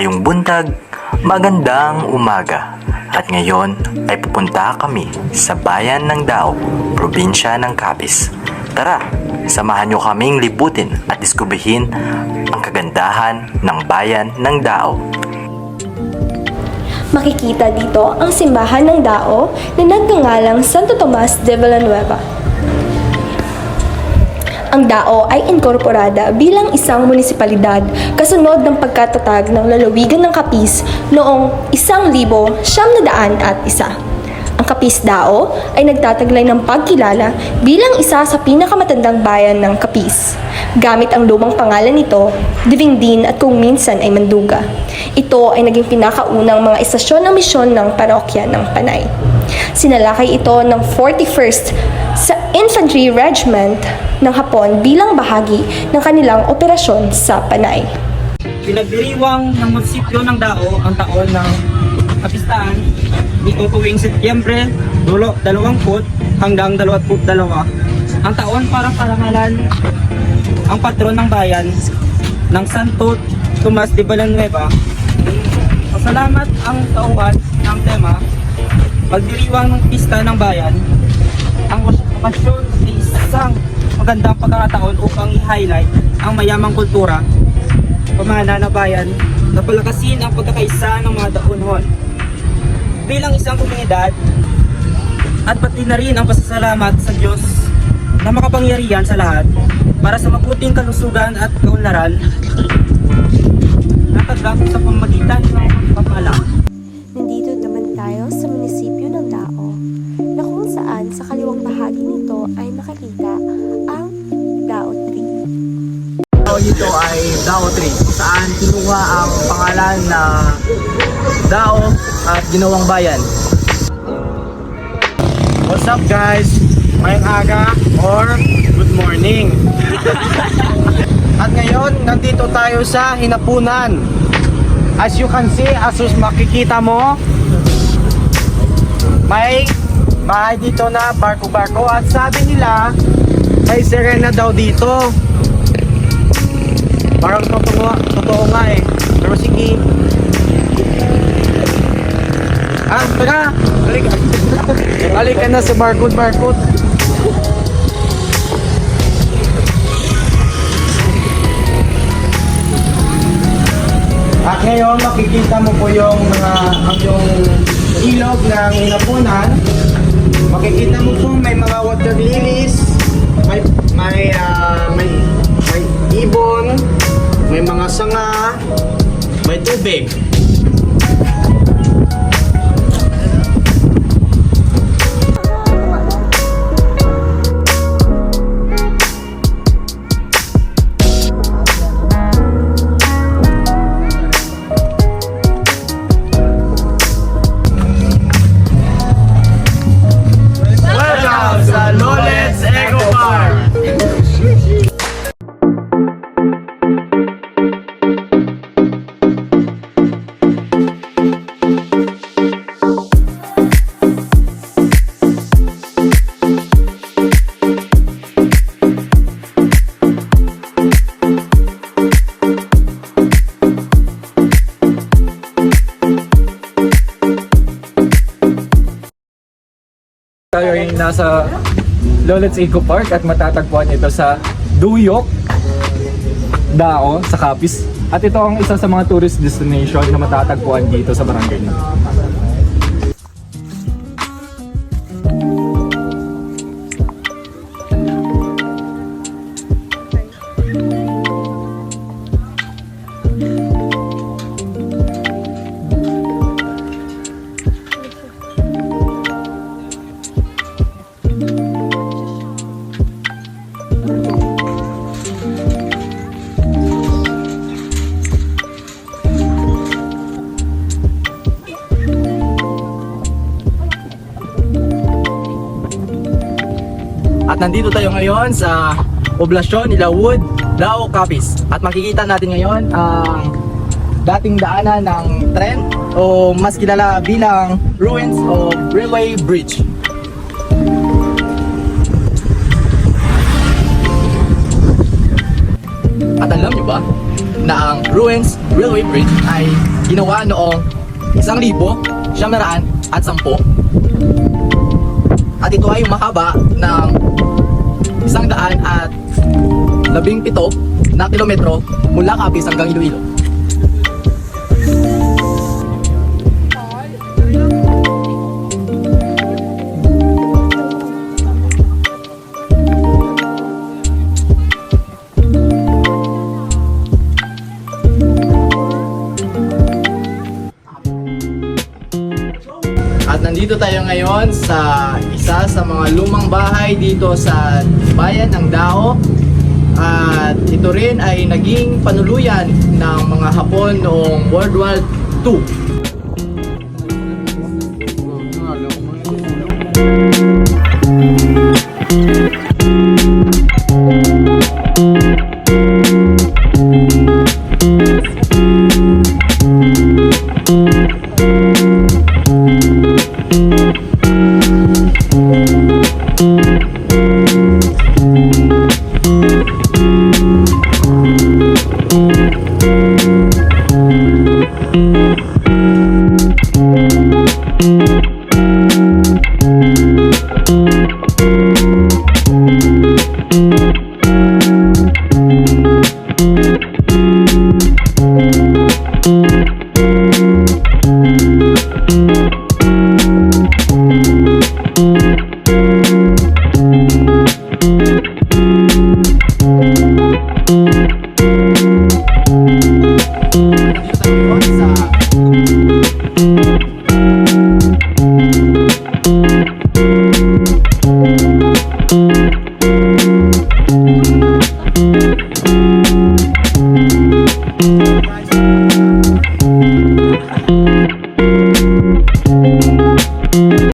Maayong buntag, magandang umaga. At ngayon ay pupunta kami sa bayan ng Dao, probinsya ng Capiz. Tara, samahan nyo kaming libutin at diskubihin ang kagandahan ng bayan ng Dao. Makikita dito ang simbahan ng Dao na nagngangalang Santo Tomas de Villanueva. Ang Dao ay inkorporada bilang isang munisipalidad kasunod ng pagkatatag ng lalawigan ng Capiz noong 1,901 at isa. Ang Capiz Dao ay nagtataglay ng pagkilala bilang isa sa pinakamatandang bayan ng Capiz. Gamit ang lumang pangalan nito, Divingdin at kung minsan ay Manduga. Ito ay naging pinakaunang mga estasyon ng misyon ng parokya ng Panay. Sinalakay ito ng 41st sa Infantry Regiment ng Hapon bilang bahagi ng kanilang operasyon sa Panay. Pinagdiriwang ng munisipyo ng Dao ang taon ng kapistaan dito tuwing Setyembre 20 hanggang 22. Ang taon para parangalan ang patron ng bayan ng Santo Tomas de Villanueva. Pasalamat ang tauhan ng tema pagdiriwang ng pista ng bayan. Ang okasyon ay isang magandang pagkakataon upang i-highlight ang mayamang kultura pamana na bayan na palakasin ang pagkakaisa ng mga daunhon. Bilang isang komunidad at pati na rin ang pasasalamat sa Diyos na makapangyarihan sa lahat para sa mabuting kalusugan at kaunlaran na sa pamagitan ng pagpapala. Makikita ang Dao Tree. nito ay Dao Tree kung saan kinuha ang pangalan na Dao at ginawang bayan. What's up guys? Mayang aga or good morning. at ngayon, nandito tayo sa Hinapunan. As you can see, as makikita mo, may bahay dito na barko-barko at sabi nila may sirena daw dito. Parang totoo, totoo nga eh. Pero sige. Ah, tara! Balik, balik ka na sa barcode, barcode. At ngayon, makikita mo po yung mga ang yung ilog ng inapunan. Makikita mo po may mga water lilies, may may ah, may may ibon, may mga sanga, may tubig. Tayo ay nasa Lolets Eco Park at matatagpuan ito sa Duyok, Dao, sa Capiz. At ito ang isa sa mga tourist destination na matatagpuan dito sa barangay na. At nandito tayo ngayon sa poblasyon nila Wood, Lao, Capiz. At makikita natin ngayon ang dating daanan ng tren o mas kilala bilang ruins of railway bridge. At alam nyo ba na ang ruins railway bridge ay ginawa noong isang libo, siyam na raan at sampo. At ito ay mahaba ng isang daan at labing pito na kilometro mula Capiz hanggang Iloilo. Ngayon sa isa sa mga lumang bahay dito sa bayan ng Dao. At ito rin ay naging panuluyan ng mga Hapon noong World War II.